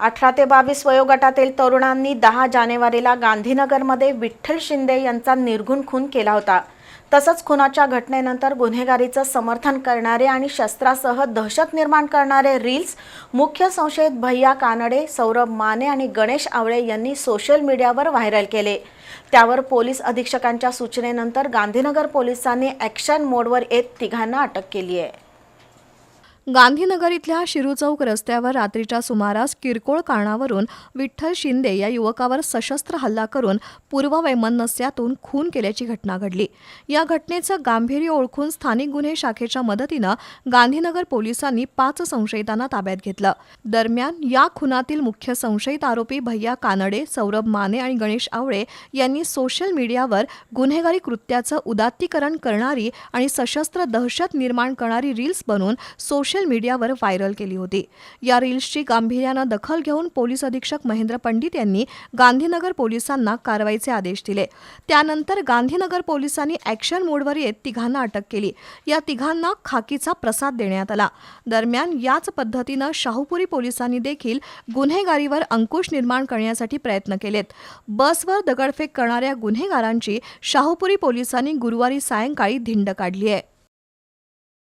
अठरा ते बावीस वयोगटातील तरुणांनी दहा जानेवारीला गांधीनगरमध्ये विठ्ठल शिंदे यांचा निर्गुण खून केला होता. तसंच खुनाच्या घटनेनंतर गुन्हेगारीचं समर्थन करणारे आणि शस्त्रासह दहशत निर्माण करणारे रील्स मुख्य संशयित भैया कानडे सौरभ माने आणि गणेश आवळे यांनी सोशल मीडियावर व्हायरल केले. त्यावर पोलीस अधीक्षकांच्या सूचनेनंतर गांधीनगर पोलिसांनी ॲक्शन मोडवर येत तिघांना अटक केली आहे गांधीनगर इथल्या शिरू चौक रस्त्यावर रात्रीच्या सुमारास किरकोळ कारणावरून विठ्ठल शिंदे या युवकावर सशस्त्र हल्ला करून पूर्ववैमनस्यातून खून केल्याची घटना घडली. या घटनेचं गांभीर्य ओळखून स्थानिक गुन्हे शाखेच्या मदतीनं गांधीनगर पोलिसांनी पाच संशयितांना ताब्यात घेतलं. दरम्यान या खुनातील मुख्य संशयित आरोपी भैया कानडे सौरभ माने आणि गणेश आवळे यांनी सोशल मीडियावर गुन्हेगारी कृत्याचं उदात्तीकरण करणारी आणि सशस्त्र दहशत निर्माण करणारी रील्स बनवून सोशल मीडियावर व्हायरल केली होती. या रील्सची गांभीर्यानं दखल घेऊन पोलीस अधीक्षक महेंद्र पंडित यांनी गांधीनगर पोलिसांना कारवाईचे आदेश दिले. त्यानंतर गांधीनगर पोलिसांनी ॲक्शन मोडवर येत तिघांना अटक केली. या तिघांना खाकीचा प्रसाद देण्यात आला. दरम्यान याच पद्धतीनं शाहूपुरी पोलिसांनी देखील गुन्हेगारीवर अंकुश निर्माण करण्यासाठी प्रयत्न केलेत. बसवर दगडफेक करणाऱ्या गुन्हेगारांची शाहूपुरी पोलिसांनी गुरुवारी सायंकाळी धिंड काढली आहे.